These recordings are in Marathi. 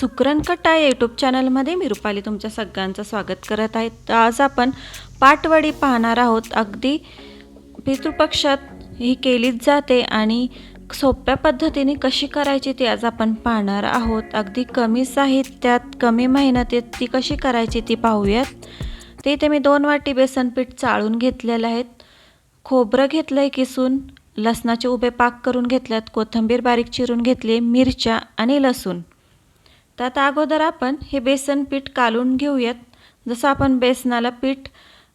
सुकरणकट्टा या यूट्यूब चॅनलमध्ये मी रुपाली तुमच्या सगळ्यांचं स्वागत करत आहे. तर आज आपण पाटवडी पाहणार आहोत. अगदी पितृपक्षात ही केलीच जाते आणि सोप्या पद्धतीने कशी करायची ती आज आपण पाहणार आहोत. अगदी कमी साहित्यात कमी मेहनतीत ती कशी करायची ती पाहूयात. ते इथे मी दोन वाटी बेसन पीठ चाळून घेतलेलं आहेत खोबरं घेतलं आहे किसून लसणाचे उभे पाक करून घेतल्यात कोथिंबीर बारीक चिरून घेतली मिरच्या आणि लसूण. तर आता अगोदर आपण हे बेसन पीठ कालून घेऊयात. जसं आपण बेसनाला पीठ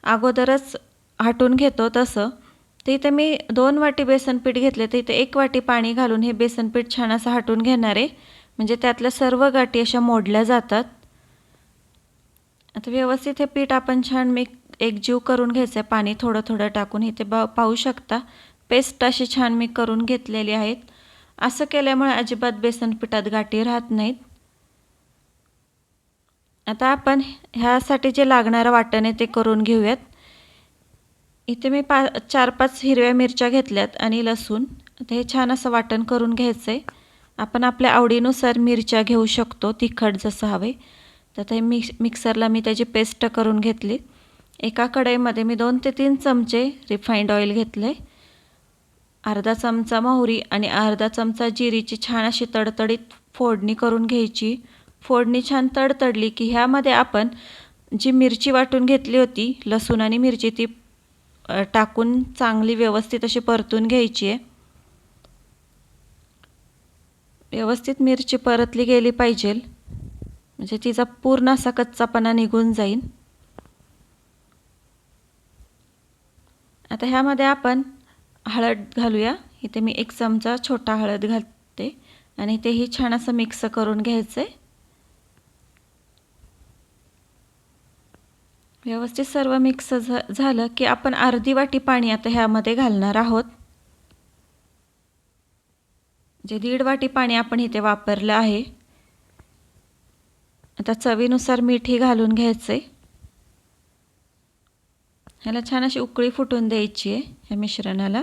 अगोदरच हाटून घेतो तसं. तर इथे मी दोन वाटी बेसन पीठ घेतले. तर इथे एक वाटी पाणी घालून हे बेसन पीठ छान असं हाटून घेणार आहे. म्हणजे त्यातल्या सर्व गाठी अशा मोडल्या जातात. आता व्यवस्थित हे पीठ आपण छान मी एकजीव करून घ्यायचं आहे पाणी थोडं थोडं टाकून इथे ब पाहू शकता. पेस्ट अशी छान मी करून घेतलेली आहेत. असं केल्यामुळे अजिबात बेसन पिठात गाठी राहत नाहीत. आता आपण ह्यासाठी जे लागणारं वाटण आहे ते करून घेऊयात. इथे मी पा चार पाच हिरव्या मिरच्या घेतल्यात आणि लसूण. आता हे छान असं वाटण करून घ्यायचं आहे आपण आपल्या आवडीनुसार मिरच्या घेऊ शकतो तिखट जसं हवे. तर ते मिक्स मिक्सरला मी त्याची पेस्ट करून घेतली. एका कढईमध्ये मी दोन ते तीन चमचे रिफाईंड ऑइल घेतले अर्धा चमचा मोहरी आणि अर्धा चमचा जिरीची छान अशी तडतडीत फोडणी करून घ्यायची. फोडणी छान तडतडली की ह्यामध्ये आपण जी मिरची वाटून घेतली होती लसूण आणि मिरची ती टाकून चांगली व्यवस्थित अशी परतून घ्यायची आहे. व्यवस्थित मिरची परतली गेली पाहिजे. म्हणजे तिचा पूर्ण असा कच्चापणा निघून जाईल. आता ह्यामध्ये आपण हळद घालूया. इथे मी एक चमचा छोटा हळद घालते आणि तेही छान असं मिक्स करून घ्यायचं आहे व्यवस्थित सर्व मिक्स झ झालं की आपण अर्धी वाटी पाणी आता ह्यामध्ये घालणार आहोत. जे दीड वाटी पाणी आपण इथे वापरलं आहे. आता चवीनुसार मीठही घालून घ्यायचं आहे ह्याला छान अशी उकळी फुटून द्यायची आहे ह्या मिश्रणाला.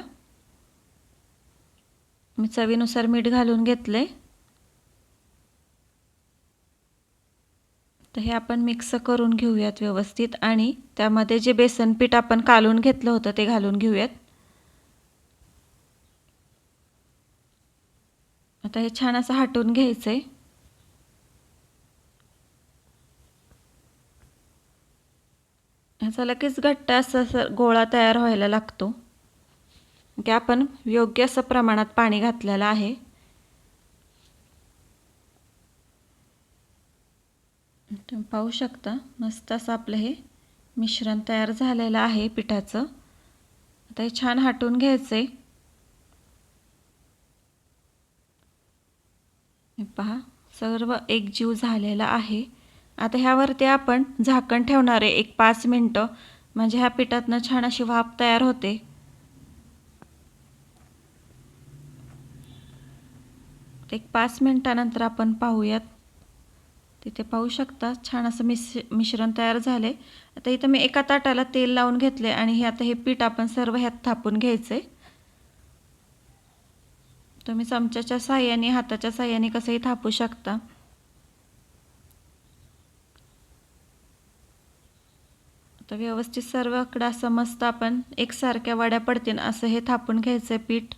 मी चवीनुसार मीठ घालून घेतलं आहे तर हे आपण मिक्स करून घेऊयात व्यवस्थित आणि त्यामध्ये जे बेसन पीठ आपण कालून घेतलं होतं ते घालून घेऊयात. आता हे छान असं हटवून घ्यायचं आहे ह्याचा लगेच घट्ट असं असं गोळा तयार व्हायला लागतो. की आपण योग्य असं प्रमाणात पाणी घातलेलं आहे. तुम्ही पाहू शकता मस्त असं आपलं हे मिश्रण तयार झालेलं आहे पिठाचं. आता हे छान हटवून घ्यायचं आहे पहा सर्व एकजीव झालेला आहे. आता ह्यावरती आपण झाकण ठेवणार आहे एक पाच मिनटं. म्हणजे ह्या पिठातनं छान अशी वाफ तयार होते. एक पाच मिनटानंतर आपण पाहूयात. तिथे पाहू शकता. छान असं मिस मिश्रण तयार झाले आता इथं मी एका ताटाला तेल लावून घेतले आणि हे आता हे पीठ आपण सर्व ह्यात थापून घ्यायचं आहे तुम्ही चमच्याच्या साह्याने हाताच्या साह्याने कसंही थापू शकता. आता व्यवस्थित सर्वकडं असं मस्त आपण एकसारख्या वाड्या पडतील असं हे थापून घ्यायचं आहे पीठ.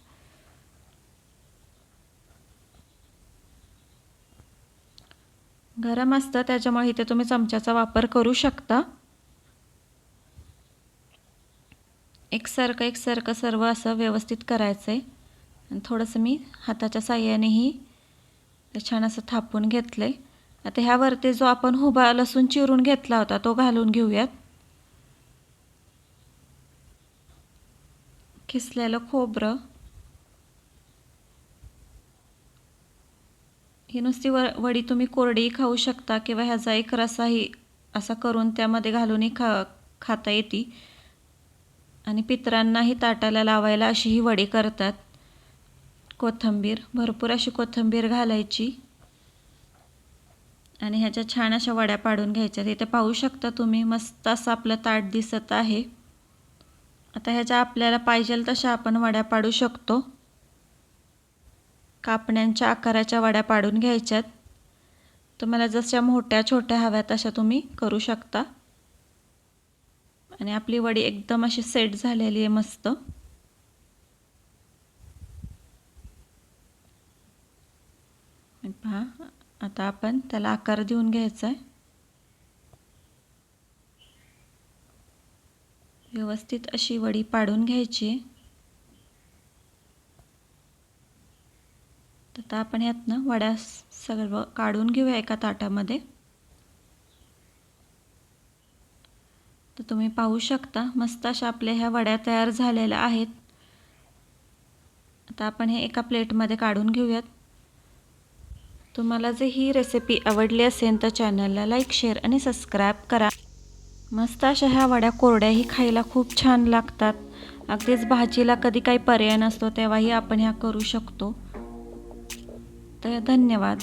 गरम असतं त्याच्यामुळे इथे तुम्ही चमच्याचा वापर करू शकता. एकसारखं एकसारखं सर्व असं व्यवस्थित करायचं आहे आणि थोडंसं मी हाताच्या साह्यानेही छान असं थापून घेतलं आहे आता ह्यावरती जो आपण हुबा लसूण चिरून घेतला होता तो घालून घेऊयात. खिसलेलं खोबरं. ही नुसती व वडी तुम्ही कोरडीही खाऊ शकता किंवा ह्याचा एक रसाही असा करून त्यामध्ये घालूनही खा खाता येते. आणि पितरांनाही ताटाला लावायला अशी ही वडी करतात. कोथंबीर भरपूर अशी कोथंबीर घालायची. आणि ह्याच्या छान अशा वड्या पाडून घ्यायच्या. इथे पाहू शकता तुम्ही मस्त असं आपलं ताट दिसत आहे. आता ह्याच्या आपल्याला पाहिजेल तशा आपण वड्या पाडू शकतो. कापण्यांच्या आकाराच्या वड्या पाडून घ्यायच्यात. तुम्हाला जशा मोठ्या छोट्या हव्या तशा तुम्ही करू शकता. आणि आपली वडी एकदम अशी सेट झालेली आहे मस्त. पहा आता आपण त्याला आकार देऊन घ्यायचा आहे व्यवस्थित अशी वडी पाडून घ्यायची. आता आपण ह्यातनं वड्या सर्व काढून घेऊया एका ताटामध्ये. तर तुम्ही पाहू शकता मस्त अशा आपल्या ह्या वड्या तयार झालेल्या आहेत. आता आपण हे एका प्लेटमध्ये काढून घेऊयात. तुम्हाला जर ही रेसिपी आवडली असेल तर चॅनलला लाईक शेअर आणि सबस्क्राईब करा. मस्त अशा ह्या वड्या कोरड्याही खायला खूप छान लागतात. अगदीच भाजीला कधी काही पर्याय नसतो तेव्हाही आपण ह्या करू शकतो. तर धन्यवाद